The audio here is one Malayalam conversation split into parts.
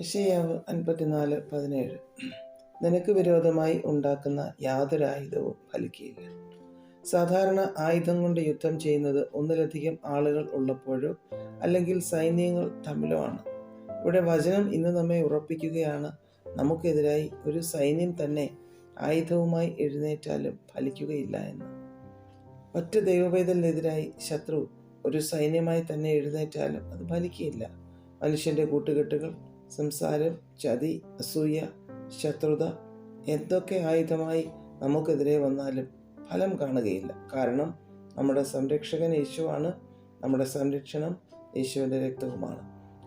യശയാവ് അൻപത്തിനാല് പതിനേഴ്. നിനക്ക് വിരോധമായി ഉണ്ടാക്കുന്ന യാതൊരു ആയുധവും ഫലിക്കുകയില്ല സാധാരണ ആയുധം കൊണ്ട് യുദ്ധം ചെയ്യുന്നത് ഒന്നിലധികം ആളുകൾ ഉള്ളപ്പോഴോ അല്ലെങ്കിൽ സൈന്യങ്ങൾ തമ്മിലോ ആണ്. ഇവിടെ വചനം ഇന്ന് നമ്മെ ഉറപ്പിക്കുകയാണ്. നമുക്കെതിരായി ഒരു സൈന്യം തന്നെ ആയുധവുമായി എഴുന്നേറ്റാലും ഫലിക്കുകയില്ല എന്ന്. ഒറ്റ ദൈവവേദലിനെതിരായി ശത്രു ഒരു സൈന്യമായി തന്നെ എഴുന്നേറ്റാലും അത് ഫലിക്കുകയില്ല മനുഷ്യന്റെ കൂട്ടുകെട്ടുകൾ സംസാരം ചതി അസൂയ ശത്രുത എന്തൊക്കെ ആയുധമായി നമുക്കെതിരെ വന്നാലും ഫലം കാണുകയില്ല. കാരണം നമ്മുടെ സംരക്ഷകൻ യേശുവാണ്. നമ്മുടെ സംരക്ഷണം യേശുവിന്റെ രക്തവുമാണ്.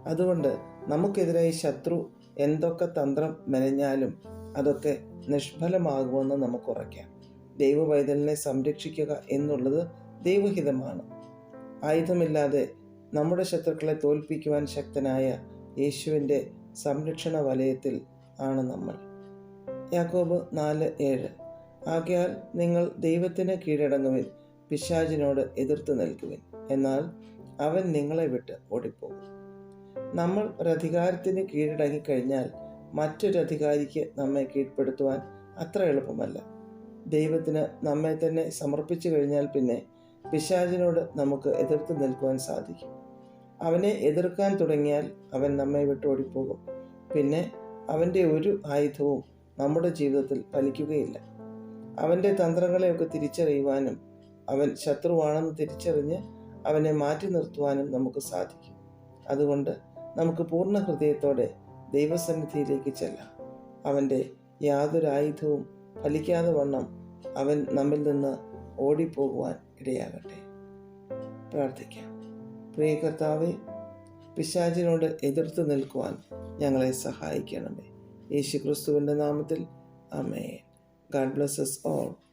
അതുകൊണ്ട് നമുക്കെതിരായി ശത്രു എന്തൊക്കെ തന്ത്രം മെനഞ്ഞാലും അതൊക്കെ നിഷ്ഫലമാകുമെന്ന് നമുക്ക് ഉറയ്ക്കാം ദൈവവൈതലിനെ സംരക്ഷിക്കുക എന്നുള്ളത് ദൈവഹിതമാണ്. ആയുധമില്ലാതെ നമ്മുടെ ശത്രുക്കളെ തോൽപ്പിക്കുവാൻ ശക്തനായ യേശുവിന്റെ സംരക്ഷണ വലയത്തിൽ ആണ് നമ്മൾ. യാക്കോബ് നാല് ഏഴ്. ആകയാൽ നിങ്ങൾ ദൈവത്തിന് കീഴടങ്ങുവിൻ പിശാചിനോട് എതിർത്ത് നിൽക്കുവിൻ. എന്നാൽ അവൻ നിങ്ങളെ വിട്ട് ഓടിപ്പോകും. നമ്മൾ ഒരധികാരത്തിന് കീഴടങ്ങിക്കഴിഞ്ഞാൽ മറ്റൊരധികാരിക്ക് നമ്മെ കീഴ്പ്പെടുത്തുവാൻ അത്ര എളുപ്പമല്ല. ദൈവത്തിന് നമ്മെ തന്നെ സമർപ്പിച്ചു കഴിഞ്ഞാൽ പിന്നെ പിശാചിനോട് നമുക്ക് എതിർത്ത് നിൽക്കുവാൻ സാധിക്കും. അവനെ എതിർക്കാൻ തുടങ്ങിയാൽ അവൻ നമ്മെ വിട്ട് ഓടിപ്പോകും. പിന്നെ അവന്റെ ഒരു ആയുധവും നമ്മുടെ ജീവിതത്തിൽ ഫലിക്കുകയില്ല. അവന്റെ തന്ത്രങ്ങളെയൊക്കെ തിരിച്ചറിയുവാനും അവൻ ശത്രുവാണെന്ന് തിരിച്ചറിഞ്ഞ് അവനെ മാറ്റി നിർത്തുവാനും നമുക്ക് സാധിക്കും. അതുകൊണ്ട് നമുക്ക് പൂർണ ഹൃദയത്തോടെ ദൈവസന്നിധിയിലേക്ക് ചെല്ലാം. അവന്റെ യാതൊരു ആയുധവും ഫലിക്കാതെ വണ്ണം അവൻ നമ്മിൽ നിന്ന് ഓടിപ്പോകുവാൻ ഇടയാകട്ടെ. പ്രാർത്ഥിക്കാം. പ്രിയ കർത്താവെ പിശാചിനോട് എതിർത്ത് നിൽക്കുവാൻ ഞങ്ങളെ സഹായിക്കണമേ. യേശു ക്രിസ്തുവിന്റെ നാമത്തിൽ. അമേ ഗാഡ് ബ്ലസ് ഓൾ. all